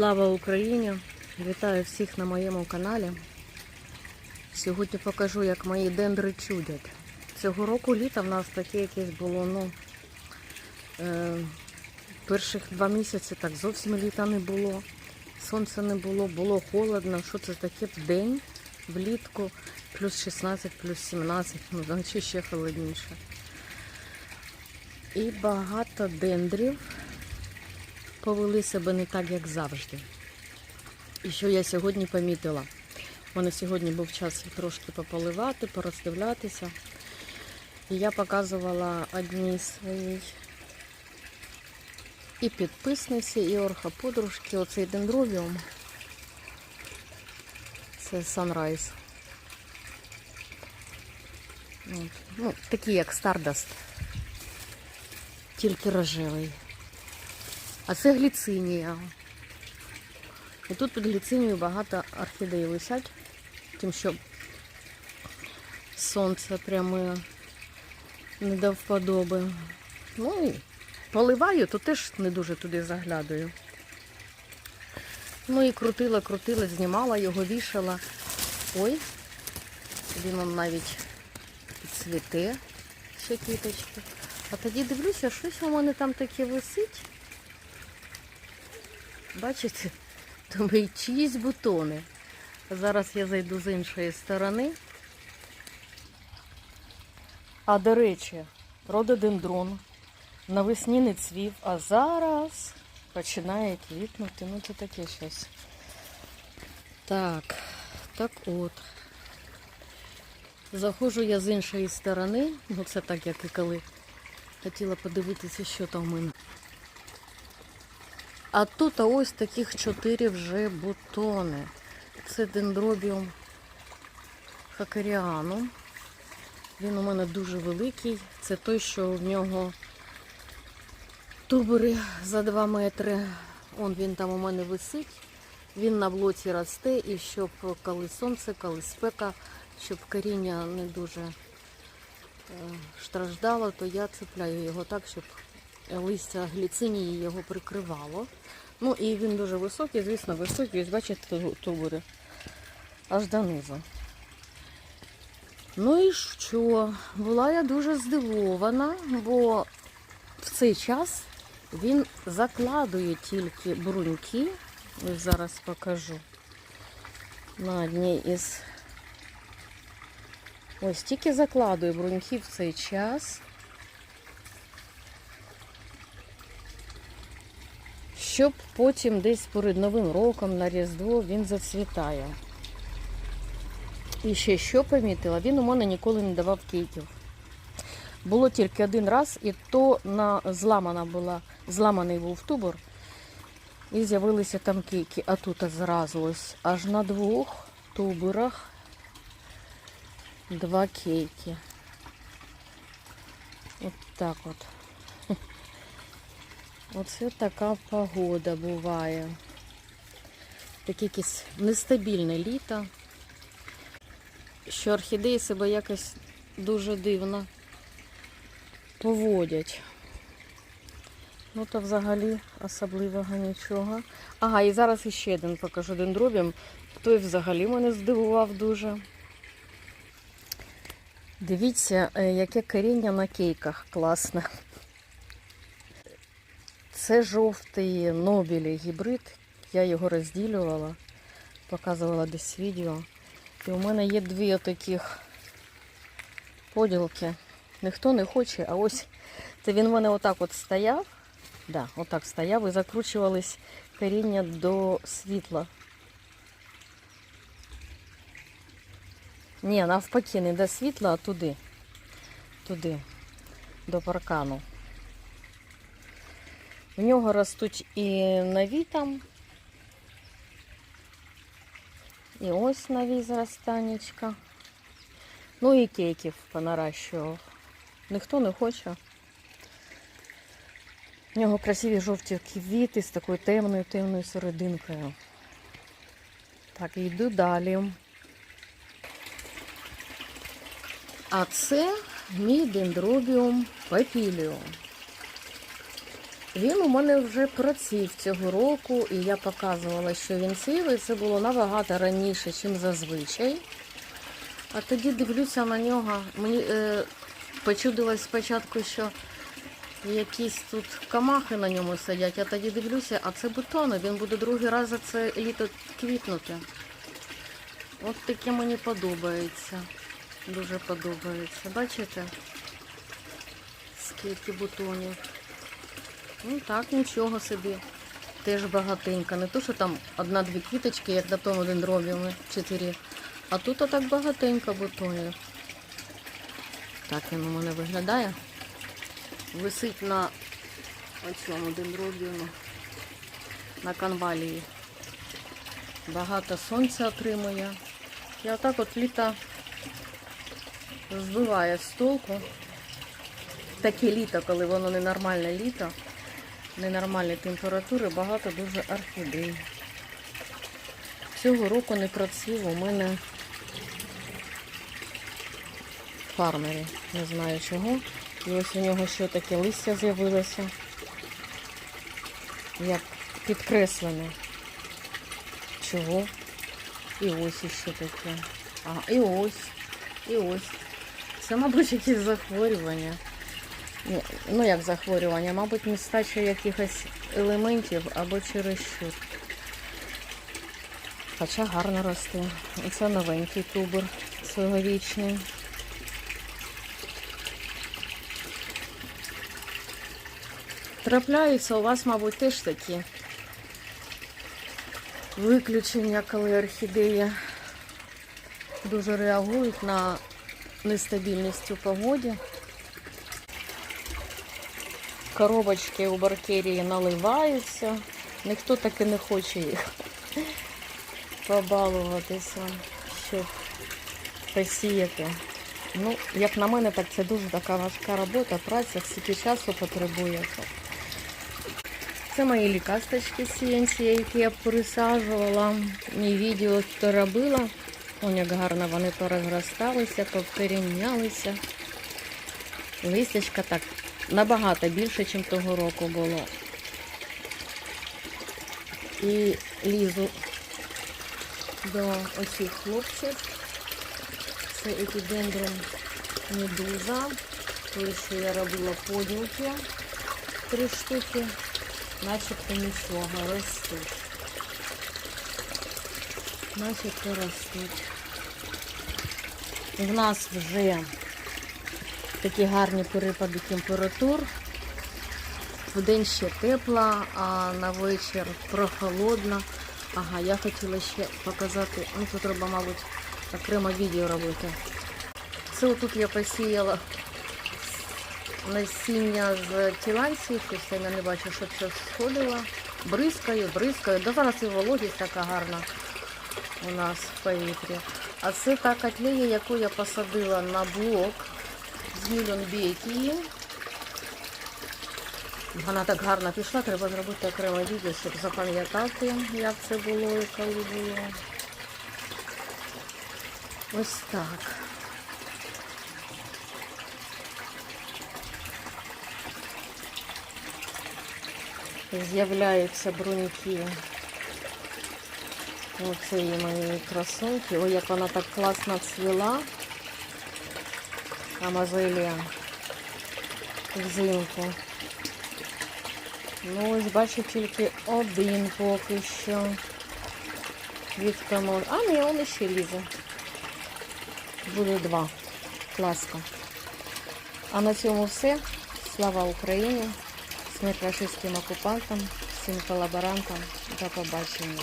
Слава Україні! Вітаю всіх на моєму каналі. Сьогодні покажу, як мої дендри чудять. Цього року літа в нас таке якесь було, ну, е, перших два місяці так зовсім літа не було. Сонця не було, було холодно. Що це таке в день влітку, плюс 16, плюс 17, ну, вночі ще холодніше. І багато дендрів повели себе не так, як завжди. І що я сьогодні помітила? У мене сьогодні був час трошки пополивати, пороздивлятися. І я показувала одній своїй і підписниці, і орхоподружки. Оцей дендробіум. Це Sunrise. Ну, такий як Stardust. Тільки рожевий. А це гліцинія. І тут під гліцинією багато орхідей висять, тим що сонце пряме не до вподоби. Ну і поливаю, то теж не дуже туди заглядаю. Ну і крутила, крутила, знімала його, вішала. Ой, він он навіть цвіте, ще квіточки. А тоді дивлюся, щось у мене там таке висить. Бачите? Думаю, чиїсь бутони. Зараз я зайду з іншої сторони. А до речі, рододендрон навесні не цвів, а зараз починає квітнути. Ну це таке щось. Так, так от. Заходжу я з іншої сторони. Ну це так, як і коли хотіла подивитися, що там в мене. А тут ось таких чотири вже бутони. Це дендробіум хакаріану. Він у мене дуже великий. Це той, що в нього тубери за 2 метри. Он він там у мене висить. Він на блоці росте і щоб коли сонце, коли спека, щоб коріння не дуже е, страждало, то я цепляю його так, щоб листя гліцинії його прикривало. Ну і він дуже високий, звісно, високий. Ось бачите, ту- тубери аж донизу. Ну і що? Була я дуже здивована, бо в цей час він закладує тільки бруньки. Ось зараз покажу на одній із. Ось тільки закладує бруньки в цей час. Щоб потім десь перед Новим роком на Різдво він зацвітає. І ще що помітила, він у мене ніколи не давав кейків. Було тільки один раз, і то на зламана була, зламаний був тубор, і з'явилися там кейки. А тут зразу ось аж на двох туборах два кейки. От так от. Оце така погода буває. Таке якесь нестабільне літо, що орхідеї себе якось дуже дивно поводять. Ну, то взагалі особливого нічого. Ага, і зараз іще один покажу дендробіум. Той взагалі мене здивував дуже. Дивіться, е, яке коріння на кейках класне. Це жовтий Нобілі гібрид. Я його розділювала, показувала десь відео. І у мене є дві таких поділки. Ніхто не хоче, а ось це він в мене отак от стояв. Да, отак стояв і закручувались коріння до світла. Ні, навпаки, не до світла, а туди. Туди, до паркану. В нього ростуть і нові там. І ось нові зростанечка. Ну і кейків понаращував. Ніхто не хоче. В нього красиві жовті квіти з такою темною темною серединкою. Так, йду далі. А це мій дендробіум папіліум. Він у мене вже процвів цього року, і я показувала, що він і це було набагато раніше, ніж зазвичай. А тоді дивлюся на нього. Мені е, почудилось спочатку, що якісь тут камахи на ньому сидять, а тоді дивлюся, а це бутони, він буде другий раз за це літо квітнути. От таке мені подобається. Дуже подобається. Бачите? Скільки бутонів. Ну так, нічого собі. Теж багатенько. Не то, що там одна-дві квіточки, як на тому дендробіумі, чотири. А тут отак багатенько бутонів. Так він у мене виглядає. Висить на оцьому дендробіумі, на канвалії. Багато сонця отримує. І отак от літо збиває з толку. Таке літо, коли воно ненормальне літо, ненормальні температури, багато дуже орхідей. Цього року не процвів у мене фармері. Не знаю чого. І ось у нього ще таке листя з'явилося. Як підкреслене. Чого? І ось іще таке. Ага, і ось, і ось. Це, мабуть, якісь захворювання. Ні, Ну, як захворювання, мабуть, нестача якихось елементів або через що. Хоча гарно росте. Це новенький тубер цьогорічний. Трапляються у вас, мабуть, теж такі виключення, коли орхідеї дуже реагують на нестабільність у погоді. Коробочки у баркерії наливаються. Ніхто таки не хоче їх побалуватися, щоб посіяти. Ну, як на мене, так це дуже така важка робота, праця, стільки часу потребує. Це мої лікасточки сіянці, які я пересаджувала. Мій відео то робила. Вон як гарно вони порозросталися, поперемнялися. Листячка так набагато більше, ніж того року було. І лізу до оцих хлопців. Це епідендрум медуза. Що я робила поділки. Три штуки. Начебто нічого, ростуть. Начебто ростуть. В нас вже такі гарні перепади температур. Вдень ще тепло, а на вечір прохолодно. Ага, я хотіла ще показати, ну тут треба, мабуть, окремо відео робити. Це отут я посіяла насіння з тіланців, я не бачу, щоб щось сходило. Бризкаю, бризкаю. Да зараз і вологість така гарна у нас в повітрі. А це та котлея, яку я посадила на блок з мільйонбекії. Вона так гарно пішла, треба зробити окреме відео, щоб запам'ятати, як це було і коли було. Ось так. З'являються бруньки. Оце є мої красунки. Ой, як вона так класно цвіла. Амазелія взимку. Ну, ось бачу тільки один поки що. Квітка А, ні, он ще лізе. Буде два. Класно. А на цьому все. Слава Україні! Смерть рашистським окупантам, всім колаборантам. До побачення.